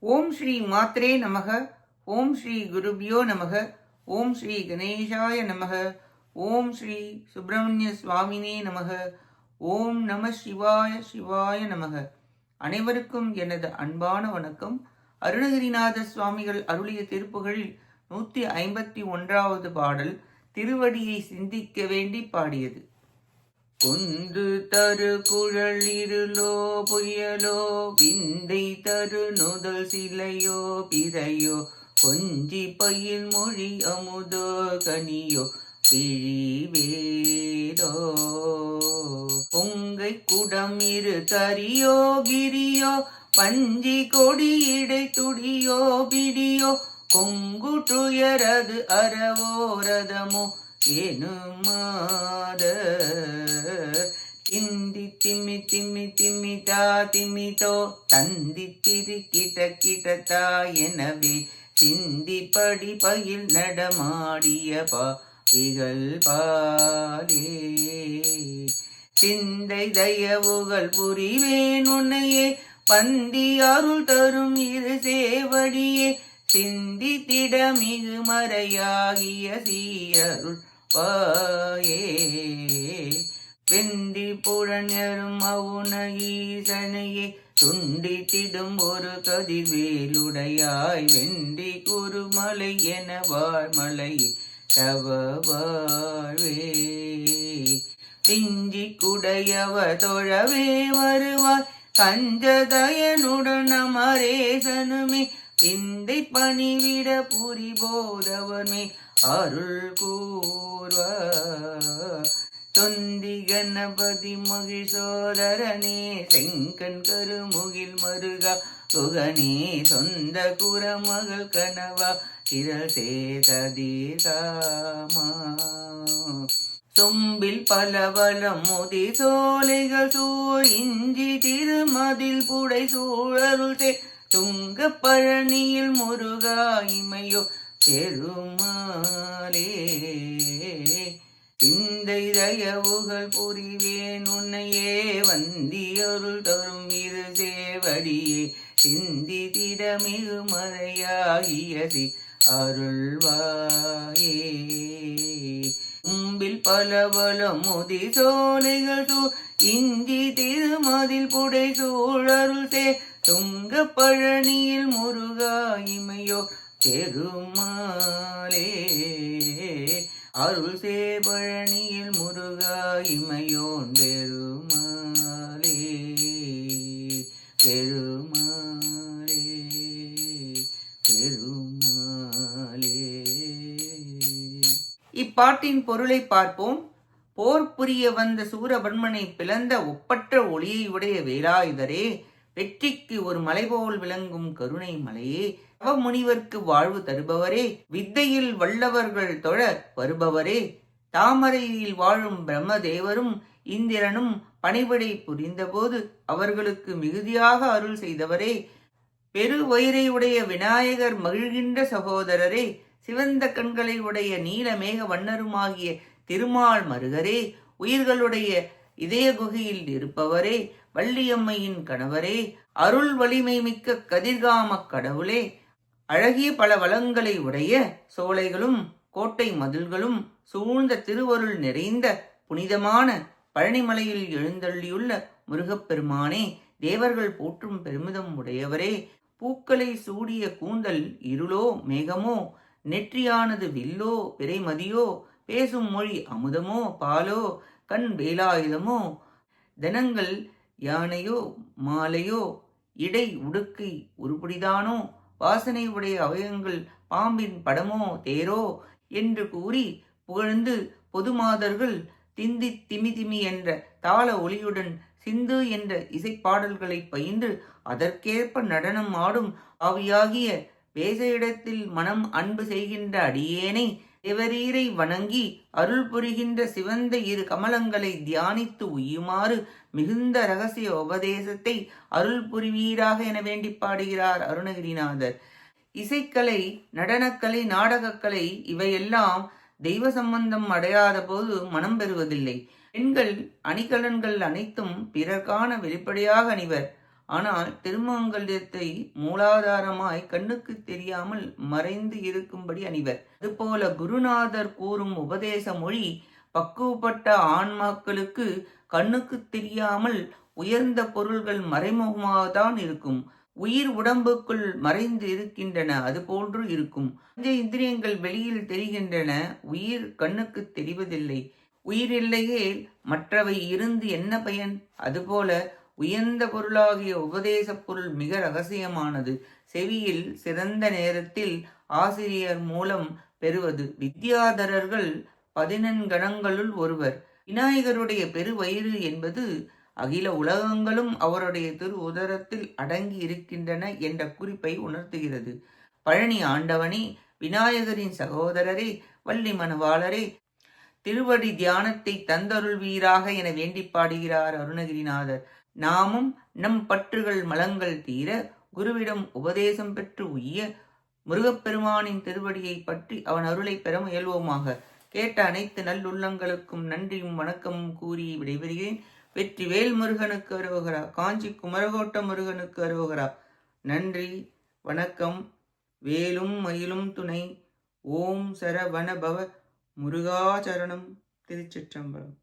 ஓம் ஸ்ரீ மாத்ரே நமக. ஓம் ஸ்ரீ குருபியோ நமக. ஓம் ஸ்ரீ கணேசாய நமக. ஓம் ஸ்ரீ சுப்பிரமணிய சுவாமினே நமக. ஓம் நம சிவாய சிவாய நமக. அனைவருக்கும் எனது அன்பான வணக்கம். அருணகிரிநாத சுவாமிகள் அருளிய திருப்புகளில் நூற்றி ஐம்பத்தி ஒன்றாவது பாடல் திருவடியை சிந்திக்க வேண்டி பாடியது. கொந்து தரு குழல் இருளோ புயலோ விந்தை தரு நுதல் சிலையோ பிறையோ கொஞ்சி பயில் மொழி அமுதோ கனியோ பிழிவேதோ பொங்கை குடம் இரு தரியோ கிரியோ பஞ்சி கொடியிடை துடியோ பிடியோ கொங்குட்டுயரது அறவோ ரதமோ எனுமாத திந்தி திம்மி திம்மி திம்மிதா திமிதோ தந்தி திரு கிட கிட்டதா எனவே சிந்திப்படி பயில் நடமாடிய பாவிகள் பாலே. சிந்தை தயவுகள் புரிவேன் உன்னையே பந்தி அருள் தரும் இரு சேவடியே. சிந்தித்திட மிகு மறையாகிய சீயருள் பாயே வெந்தி புழஞரும் அவுன ஈசனையே துண்டித்திடும் ஒரு கதிர்வேலுடையாய். வெந்தி குருமலை என வாழ்மலையே தவ வாழ்வே பிஞ்சி குடையவ தொழவே வருவாய். கஞ்சதயனுடன் அமரேசனுமே சிந்தை பணிவிட புரிபோதவனே அருள் கூறுவார். தொந்தி கணபதி மகிழ்சோதரனே செங்கன் கருமுகில் மருகா குகனே சொந்த குரமகள் கனவா திரள் சேததீசாமா சொம்பில் பலவலம் முதி சோலைகள் சூழ் இஞ்சி திருமதில் புடை சூழருள் சே துங்க பழனியில் முருகா இமையோ பெருமாளே சிந்தை தயவுகள் புரிவேன். உன்னையே வந்தியருள் தரும் இரு சேவடியே சிந்தி திடமிகு மழையாகியதி அருள்வாயே. உம்பில் பல முதி சோலைகள் சூ இஞ்சி திருமதில் புடை சூழருள் தே துங்க பழனியில் முருகா இமையோ பெருமாளே. அருள் சே பழனி தாய்மையோன் இமையோன் பெருமாளே பெருமாளே. பெருமாளே இப்பாட்டின் பொருளை பார்ப்போம். போர் புரிய வந்த சூரபன்மனை பிளந்த ஒப்பற்ற ஒளியை உடைய வேலாயுதரே வெற்றிக்கு ஒரு மலை போல் விளங்கும் கருணை மலையே முனிவர்க்கு வாழ்வு தருபவரே வித்தையில் வல்லவர்கள் தொழ வருபவரே தாமரையில் வாழும் பிரம்மதேவரும் இந்திரனும் பணிபடை புரிந்தபோது அவர்களுக்கு மிகுதியாக அருள் செய்தவரே. பெருவயிரை உடைய விநாயகர் மகிழ்கின்ற சகோதரரே சிவந்த கண்களை உடைய நீலமேக வண்ணருமாகிய திருமால் மருகரே உயிர்களுடைய இதய குகையில் இருப்பவரே வள்ளியம்மையின் கணவரே அருள் வலிமை மிக்க கதிர்காமக் கடவுளே அழகிய பல வளங்களை உடைய சோலைகளும் கோட்டை மதில்களும் சூழ்ந்த திருவருள் நிறைந்த புனிதமான பழனிமலையில் எழுந்தள்ளியுள்ள முருகப்பெருமானே தேவர்கள் போற்றும் பெருமிதம் உடையவரே பூக்களை சூடிய கூந்தல் இருளோ மேகமோ நெற்றியானது வில்லோ பிறைமதியோ பேசும் மொழி அமுதமோ பாலோ கண் வேலாயுதமோ தினங்கள் யானையோ மாலையோ இடை உடுக்கை உருப்படிதானோ வாசனை உடைய அவயங்கள் பாம்பின் படமோ தேரோ என்று கூறி புகழ்ந்து பொதுமாதர்கள் திந்தி திமி திமி என்ற தாள ஒளியுடன் சிந்து என்ற இசைப்பாடல்களை பயின்று அதற்கேற்ப நடனம் ஆடும் ஆவியாகிய வேச இடத்தில் மனம் அன்பு செய்கின்ற அடியேனை சிவரீரை வணங்கி அருள் புரிகின்ற சிவந்த இரு கமலங்களை தியானித்து உய்யுமாறு மிகுந்த ரகசிய உபதேசத்தை அருள் புரிவீராக என வேண்டி பாடுகிறார் அருணகிரிநாதர். இசைக்கலை நடனக்கலை நாடகக்கலை இவையெல்லாம் தெய்வ சம்பந்தம் அடையாத போது மனம் பெறுவதில்லை. பெண்கள் அணிகலன்கள் அனைத்தும் பிறர்கான வெளிப்படையாக அணிவர். ஆனால் திருமங்கலத்தை மூலாதாரமாய் கண்ணுக்கு தெரியாமல் மறைந்து இருக்கும்படி அணிவர். அதுபோல குருநாதர் கூறும் உபதேச மொழி பக்குவப்பட்ட ஆன்மாக்களுக்கு கண்ணுக்கு தெரியாமல் உயர்ந்த பொருள்கள் மறைமுகமாகத்தான் இருக்கும். உயிர் உடம்புக்குள் மறைந்து இருக்கின்றன அதுபோன்று இருக்கும். பஞ்ச இந்திரியங்கள் வெளியில் தெரிகின்றன உயிர் கண்ணுக்கு தெரிவதில்லை. உயிர் இல்லையே மற்றவை இருந்து என்ன பயன்? அதுபோல உயர்ந்த பொருளாகிய உபதேச பொருள் மிக ரகசியமானது. செவியில் சிறந்த நேரத்தில் ஆசிரியர் மூலம் பெறுவது. வித்யாதரர்கள் பதினெண்கணங்களுள் ஒருவர். விநாயகருடைய பெருவயிறு என்பது அகில உலகங்களும் அவருடைய திரு உதரத்தில் அடங்கி இருக்கின்றன என்ற குறிப்பை உணர்த்துகிறது. பழனி ஆண்டவனே விநாயகரின் சகோதரரே வள்ளி மணவாளரே திருவடி தியானத்தை தந்தருள்வீராக என வேண்டி பாடுகிறார் அருணகிரிநாதர். நாமும் நம் பற்றுகள் மலங்கள் தீர குருவிடம் உபதேசம் பெற்று உய்ய முருகப்பெருமானின் திருவடியை பற்றி அவன் அருளை பெற முயல்வோமாக. கேட்ட அனைத்து நல்லுள்ளங்களுக்கும் நன்றியும் வணக்கமும் கூறி விடைபெறுகிறேன். வெற்றி வேல் முருகனுக்கு அரோகரா காஞ்சி குமரகோட்ட முருகனுக்கு அரோகரா நன்றி வணக்கம். வேலும் மயிலும் துணை. ஓம் சரவணபவ முருகாச்சரணம் திருச்சிற்றம்பலம்.